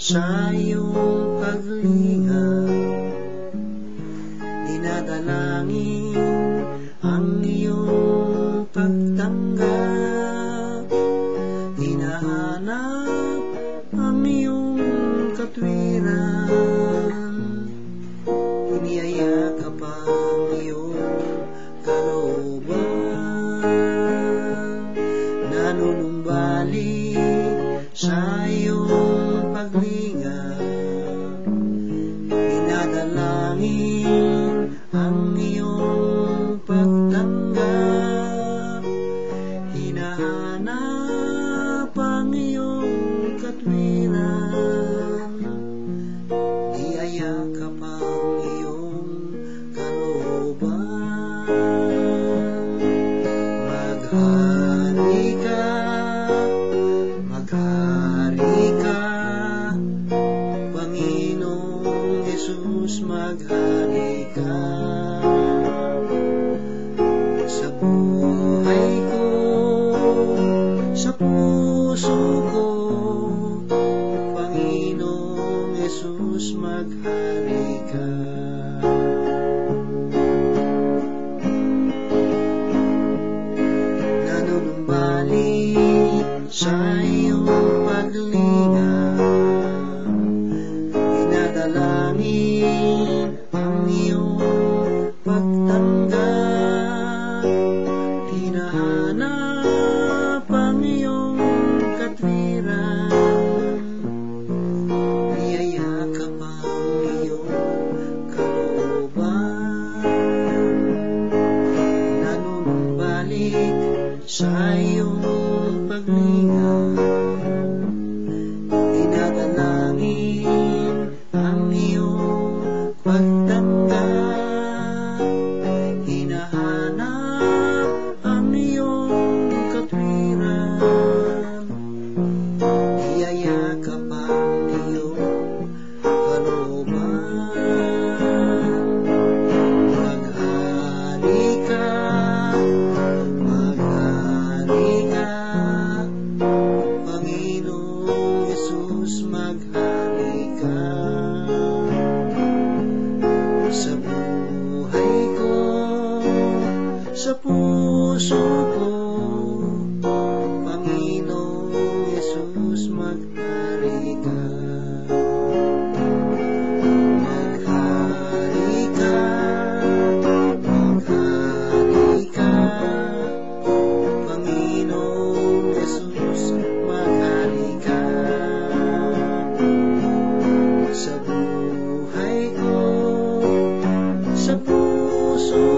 sa iyong paglingap Dinadalangin ang iyong pagtanggap Hinahanap ang iyong katwiran sa iyong paglingap Dinadalangin ang iyong pagtanggap Hinahanap ang iyong katwiran buhay ko, sa puso ko Panginoong Jesus, maghari ka. Nanunumbali sa iyong paglinga Dinadalangin ang iyong sa iyong paglinga Tinatanangin ang iyong pagdamdam sa puso ko. Panginoong Yesus magpari ka. Maghari ka. Maghari ka. Panginoong Yesus maghari ka. Sa buhay ko Sa puso